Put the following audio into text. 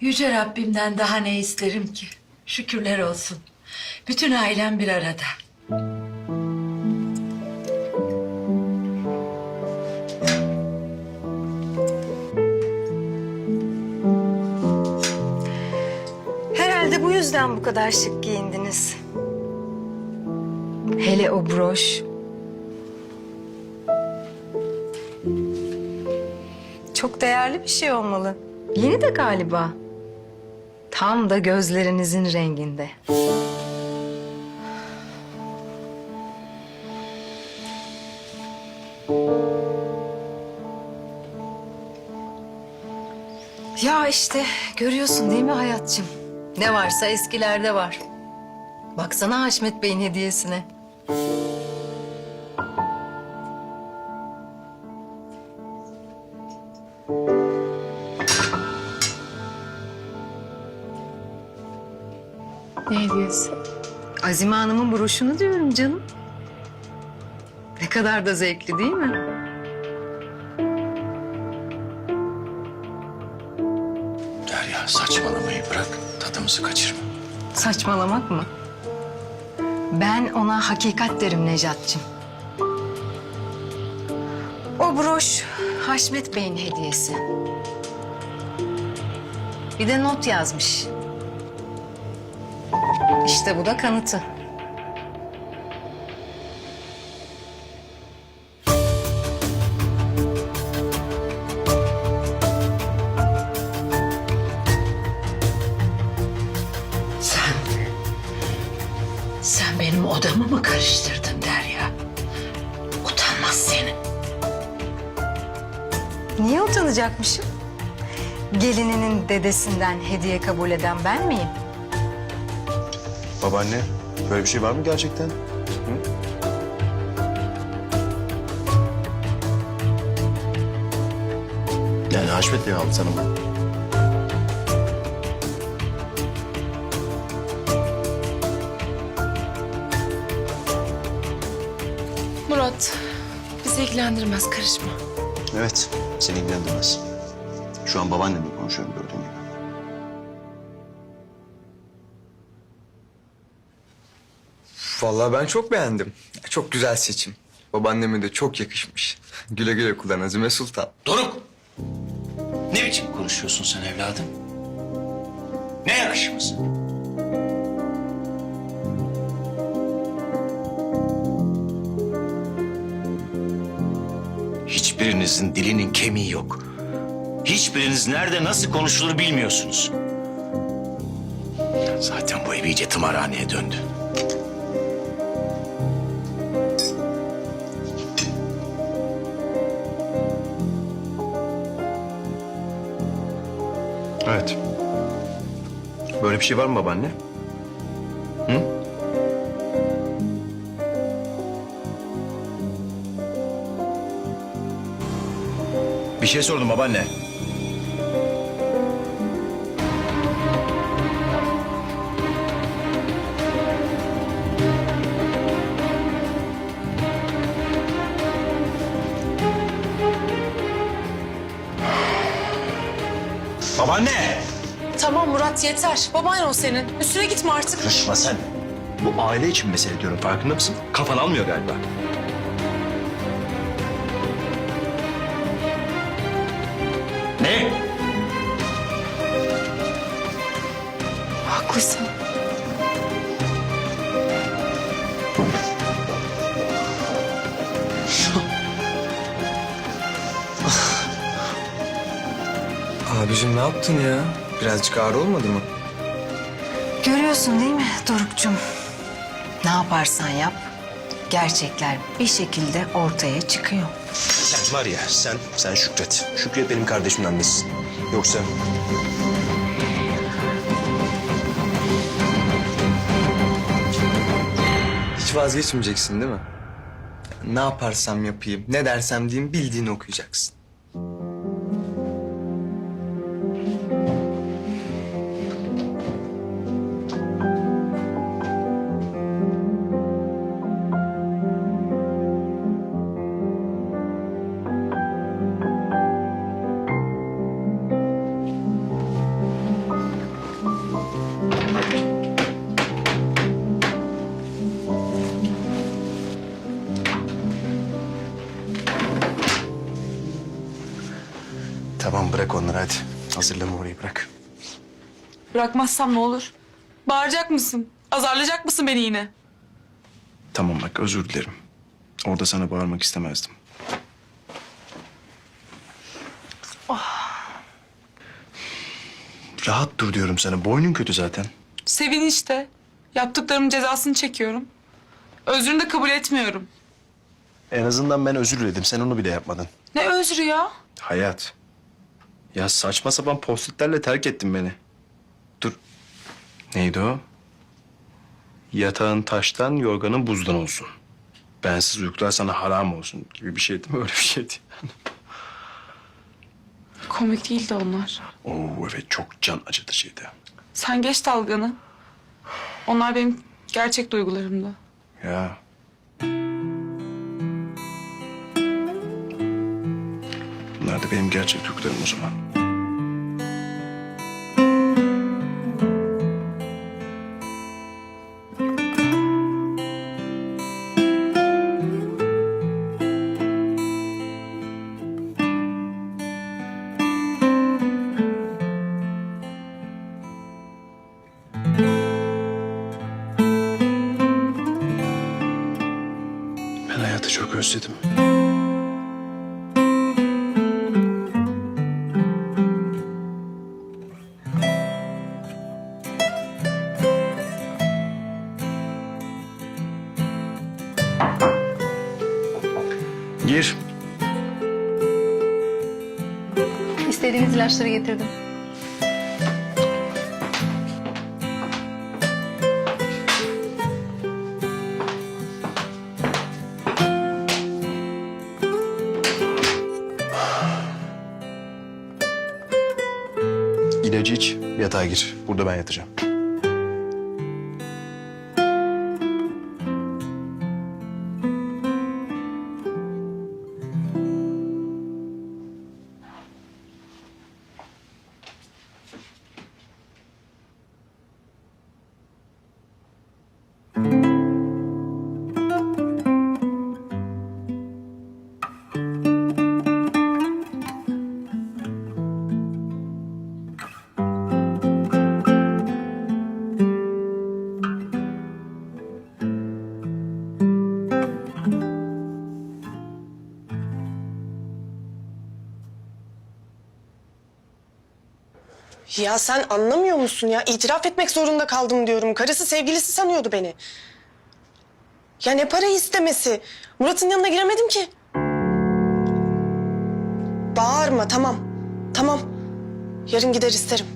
Yüce Rabbimden daha ne isterim ki? Şükürler olsun. Bütün ailem bir arada. Herhalde bu yüzden bu kadar şık giyindiniz. Hele o broş. Çok değerli bir şey olmalı. Yeni de galiba. Tam da gözlerinizin renginde. Ya işte görüyorsun değil mi hayatçım? Ne varsa eskilerde var. Baksana Haşmet Bey'in hediyesine. Azime Hanım'ın broşunu diyorum canım. Ne kadar da zevkli değil mi? Derya saçmalamayı bırak. Tadımızı kaçırma. Saçmalamak mı? Ben ona hakikat derim Necat'cığım. O broş Haşmet Bey'in hediyesi. Bir de not yazmış. İşte bu da kanıtı. Sen... Sen benim odamı mı karıştırdın Derya? Utanmaz seni. Niye utanacakmışım? Gelininin dedesinden hediye kabul eden ben miyim? Babaanne böyle bir şey var mı gerçekten? Yani Haşmet Bey aldı sana bunu. Murat, bizi ilgilendirmez karışma. Evet seni ilgilendirmez. Şu an babaannemle konuşuyorum gördüğün gibi. Vallahi ben çok beğendim. Çok güzel seçim. Babaanneme de çok yakışmış. Güle güle kullan Azime Sultan. Doruk! Ne biçim konuşuyorsun sen evladım? Ne yakışması? Hiçbirinizin dilinin kemiği yok. Hiçbiriniz nerede nasıl konuşulur bilmiyorsunuz. Zaten bu ev iyice tımarhaneye döndü. Evet. Böyle bir şey var mı babaanne? Hı? Bir şey sordum babaanne. Babaanne! Tamam Murat yeter. Baban o senin. Üstüne gitme artık. Karışma sen. Bu aile için mesele diyorum farkında mısın? Kafan almıyor galiba. Ne? Haklısın. Abicim ne yaptın ya? Birazcık ağır olmadı mı? Görüyorsun değil mi Doruk'cum? Ne yaparsan yap, gerçekler bir şekilde ortaya çıkıyor. Sen var ya sen, sen Şükret. Şükret benim kardeşimin annesi. Yoksa Hiç vazgeçmeyeceksin değil mi? Ne yaparsam yapayım, ne dersem diyeyim bildiğini okuyacaksın. Tamam bırak onları hadi. Hazırlama orayı bırak. Bırakmazsam ne olur? Bağıracak mısın? Azarlayacak mısın beni yine? Tamam bak özür dilerim. Orada sana bağırmak istemezdim. Rahat dur diyorum sana. Boynun kötü zaten. Sevin işte. Yaptıklarımın cezasını çekiyorum. Özrünü de kabul etmiyorum. En azından ben özür diledim. Sen onu bile yapmadın. Ne özrü ya? Hayat. Ya saçma sapan postitlerle terk ettin beni. Dur. Neydi o? Yatağın taştan, yorganın buzdan olsun. Bensiz uykular sana haram olsun gibi bir şeydi mi? Öyle bir şeydi. Komik değildi onlar. Oo evet çok can acıtıcıydı. Sen geç dalganı. Onlar benim gerçek duygularımda. Ya. Bunlar da benim gerçek duygularım o zaman. İstediğiniz ilaçları getirdim. İlacı iç, yatağa gir. Burada ben yatacağım. Ya sen anlamıyor musun ya? İtiraf etmek zorunda kaldım diyorum. Karısı sevgilisi sanıyordu beni. Ya ne para istemesi? Murat'ın yanına giremedim ki. Bağırma tamam. Tamam. Yarın gider isterim.